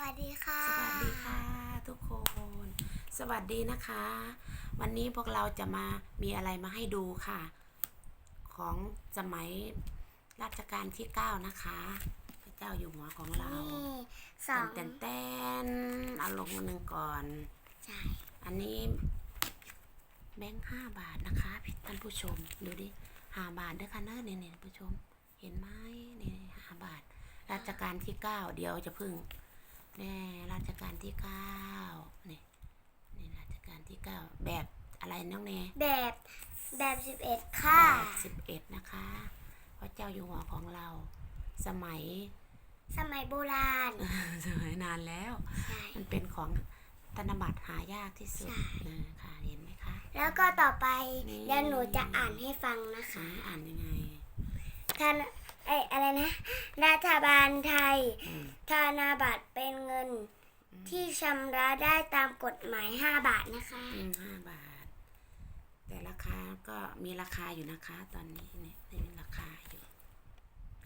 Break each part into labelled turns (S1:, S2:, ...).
S1: วัสดีค่ะ
S2: สวัสดีค่ะ ทุกคน สวัสดีนะคะ วันนี้พวกเราจะมามีอะไรมาให้ดูค่ะ ของสมัยรัชกาลที่เก้านะคะ พระเจ้าอยู่หัวของเรา
S1: นี่สอง
S2: เต้นเต้นๆเอาลงมาหนึ่งก่อน
S1: ใช่
S2: อันนี้แบงค์ห้าบาทนะคะพี่ท่านผู้ชมดูดิห้าบาทเด้อค่ะเนอะเนี่ยเนี่ยผู้ชม เห็นไหมนี่ห้าบาทรัชกาลที่เก้าเดี๋ยวจะพึ่ง แน่รัชกาลที่เก้านี่นี่รัชกาลที่เก้าแบบอะไรน้องเน
S1: แบบแบบสิบเอ็ดค่ะ
S2: แบบสิบเอ็ดนะคะพระเจ้าอยู่หัวของเรา สมัย
S1: สมัยโบราณ
S2: สมัยนานแล้ว
S1: ใช่
S2: มันเป็นของธนบัตรหายากที่สุด
S1: ใช่
S2: เออค่ะเห็นไหมคะ
S1: แล้วก็ต่อไป
S2: นี่
S1: เดี๋ยวหนูจะอ่านให้ฟังนะ
S2: อ่า
S1: คะ
S2: อ่านยังไง
S1: ท่าน เอยอะไรนะ รัฐบาลไทย
S2: อืม
S1: ธนาบัตรเป็นเงิน ที่ชำระได้ตามกฎหมาย 5 บาทนะคะ
S2: อืมห้าบาท แต่ราคาก็มีราคาอยู่นะคะ ตอนนี้เนี่ยนี่มีราคาอยู่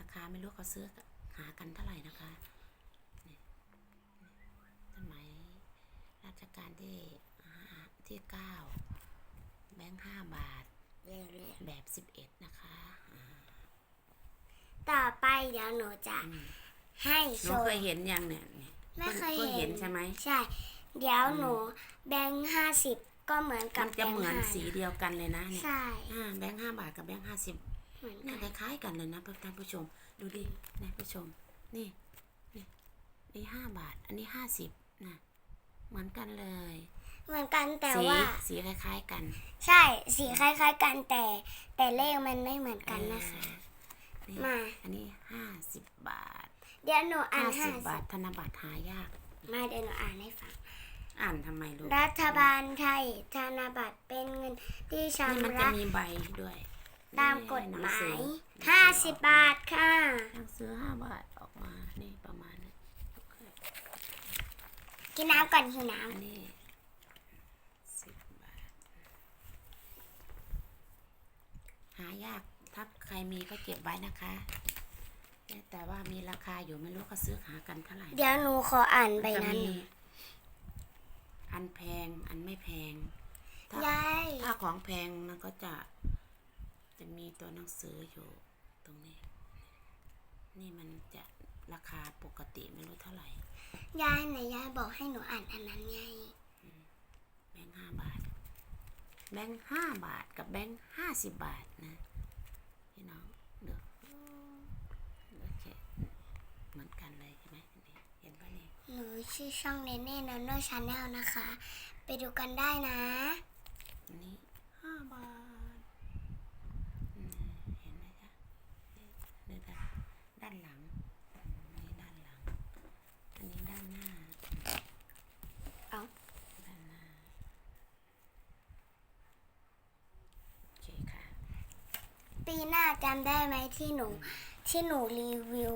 S2: ราคาไม่รู้เขาซื้อหากันเท่าไหร่นะคะเนี่ยสมัยรัชกาลที่ห้าที่เก้าแบงค์ห้าบาทแบบสิบเอ็ดนะคะอ่า
S1: ต่อไป เดี๋ยวหนูจะ
S2: อืม
S1: ให้
S2: ห
S1: โช
S2: นู
S1: ว์
S2: เคยเห็นยังเนี่ยเนี่ย
S1: ไม่เคย
S2: พิ่ง
S1: เห็
S2: เห็
S1: น
S2: นใช่ไหม
S1: ใช่ เดี๋ยวหนูแบงค์ห้าสิบก็เหมือนกั
S2: มั
S1: บ
S2: นจะเหมือน
S1: แบงค์
S2: สีเดียวกันเลยนะเนี่ย
S1: ใช่
S2: อ่าแบงค์ห้าบาทกับแบงค์ห้าสิบ
S1: เหมือน
S2: เนี่
S1: กั
S2: ย
S1: น
S2: คล้ายๆกันเลยนะท่านผู้ชม ดูดินะผู้ชม นี่ นี่นี่ห้าบาท อันนี้ห้าสิบนะเหมือนกันเลย
S1: เหมือนกันแต่
S2: สี
S1: ว่า
S2: สีคล้าย ๆ กัน
S1: ใช่สีคล้ายๆกันแต่แต่เลขมันไม่เหมือนกันนะคะ
S2: เออนี่
S1: มา
S2: อันนี้ห้าสิบบาท
S1: เดี๋ยวหนูอ่า
S2: ห้านสิ
S1: ห้า
S2: บบาทธนบัตรหายาก
S1: มาเดี๋ยวหนูอ่านให้ฟัง
S2: อ่านทำไมลูก
S1: รัฐบาลไทยธนบัตรเป็นเงินที่
S2: นี่มัน
S1: ชำ
S2: จะ
S1: ระ
S2: มีใบด้วย
S1: ตามกฎห
S2: นัง
S1: มา
S2: สื
S1: ย
S2: อ
S1: ห้าสิบบาทค่ะ
S2: หนังสือห้าบาทออกมา นี่ประมาณนี้
S1: กินน้ำก่อนหิวน้
S2: อันนี้สิบบาท หายาก ถ้า ใครมีก็เก็บไว้นะคะเนี่ยแต่ว่ามีราคาอยู่ไม่รู้เขาซื้อหากันเท่าไหร่ำ
S1: เดี๋ยวหนูขออ่านใบ
S2: จะ
S1: นั้น
S2: มีอันแพงอันไม่แพงถ้า
S1: ยาย
S2: ถ้าของแพงมันก็จะ จะมีตัวหนังสืออยู่ตรงนี้ นี่มันจะราคาปกติไม่รู้เท่าไหร่
S1: ยายไหนยายบอกให้หนูอ่านอันนั้นไง
S2: แบงค์ห้าบาท แบงค์ห้าบาทกับแบงค์ห้าสิบบาทนะพี่น้องดูโอเค เหมือนกันเลยใช่ไหมนี่เห็นปะนี่
S1: หนูชื่อช่องเนเน่นอนโนชาแนลนะคะ ไปดูกันได้นะ
S2: อันนี้ห้าบาทอืมเห็นไหมจ๊ะนี่นี่ด้านด้านหลังอืมนี่ด้านหลัง อันนี้ด้านหน้า
S1: เอา
S2: ด้านหน้าโอเคค่ะ
S1: ปีหน้าจำได้ไหมที่หนู ที่หนูรีวิว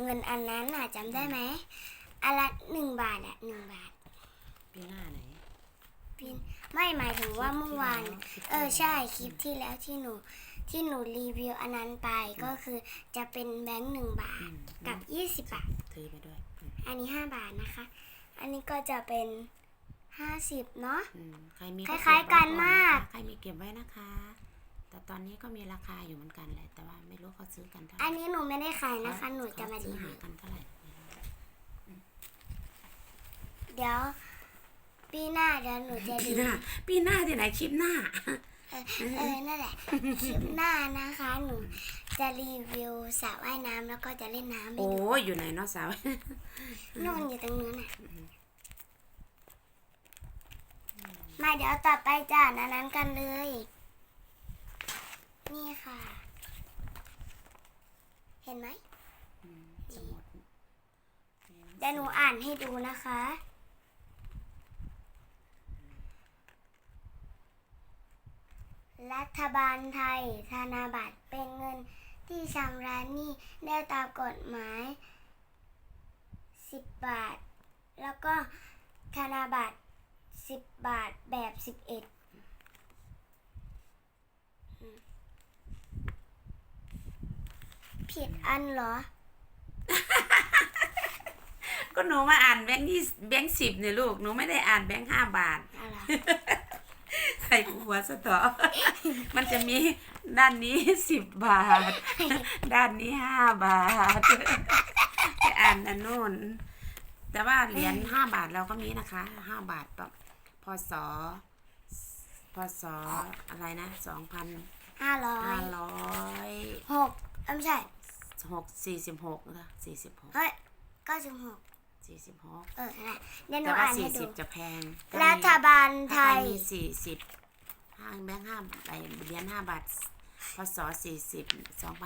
S1: เงินอันนั้นน่ะจำได้ไหมอันละหนึ่งบาทอะหนึ่งบาท
S2: ปีหน้าไหน
S1: ปีไม่หมายถึงว่าเมื่อวาน
S2: คลิปที่แล้ว
S1: เออใช่คลิปที่แล้วที่หนูที่หนูรีวิวอันนั้นไปก็คือจะเป็นแบงค์หนึ่งบา
S2: อื
S1: ท
S2: ม
S1: กับยี่สิบบาท
S2: ถือไปด้วยอืม
S1: อันนี้ห้าบาทนะคะ อันนี้ก็จะเป็นห้าสิบเนาะ
S2: อืมใครมี
S1: คล้ายๆกันมาก
S2: ใครมีเก็บไว้นะคะ แต่ตอนนี้ก็มีราคาอยู่เหมือนกันแหละแต่ว่าไม่รู้เขาซื้อกันเท่าไหร่
S1: อันนี้หนูไม่ได้ขายนะคะ หนูจะมา
S2: เข
S1: รี
S2: ซื้อ
S1: วิ
S2: หาวกันเท่าไหร่ไม่รู้
S1: เดี๋ยว ปีหน้าเดี๋ยวหนูจะ
S2: ปี
S1: รี
S2: หน้าปีหน้าที่ไหนคลิปหน้า
S1: เออเออนั่นแหละ คลิปหน้านะคะ หนูจะรีวิวสระว่ายน้ำแล้วก็จะเล่นน้ำให้
S2: โอ้
S1: ดู
S2: ยอยู่ไหนเนาะสาว
S1: นู่นอยู่ตรงนู้นน่ะมาเดี๋ยวต่อไปจ้านานั้นกันเลย นี่ค่ะ เห็นไหม
S2: อืมสมุด
S1: เดี๋ยวหนูอ่านให้ดูนะคะ รัฐบาลไทย ธนาบัตรเป็นเงินที่ชำระหนี้ได้ตามกฎหมาย 10 บาท แล้วก็ธนาบัตร 10 บาทแบบ 11อืม ผิดอันเหรอ
S2: ก็หนูมาอ่านแบงค์ยี่แบงค์สิบเนี่ยลูก หนูไม่ได้อ่านแบงค์ห้าบาท
S1: อะไร
S2: ใส่หัวสะต่อมันจะมีด้านนี้สิบบาท ด้านนี้ห้าบาทไปอ่านอันนู้นแต่ว่าเหรียญห้าบาทเราก็มีนะคะห้าบาทปะพศพศอะไรนะสองพัน
S1: ห้าร้อ
S2: ห้ายร้อย
S1: หกเอ้ยไม่ใช่
S2: หกสี่สิบหกนะคะสี่สิบหก
S1: เฮ้ยเก้าสิบหก
S2: สี่สิบหก
S1: เออนั่นแหละเดี๋ยวหนู
S2: แต่ว่า
S1: อ่าน
S2: สี่
S1: ให้ดู
S2: สิบจะแพงถ้า
S1: รั
S2: มี
S1: ฐบาลไท
S2: ถ้ายมีสี่สิบห้างแบงค์ห้าใบเหรียญห้าบาทพศสี่สิบสองพัน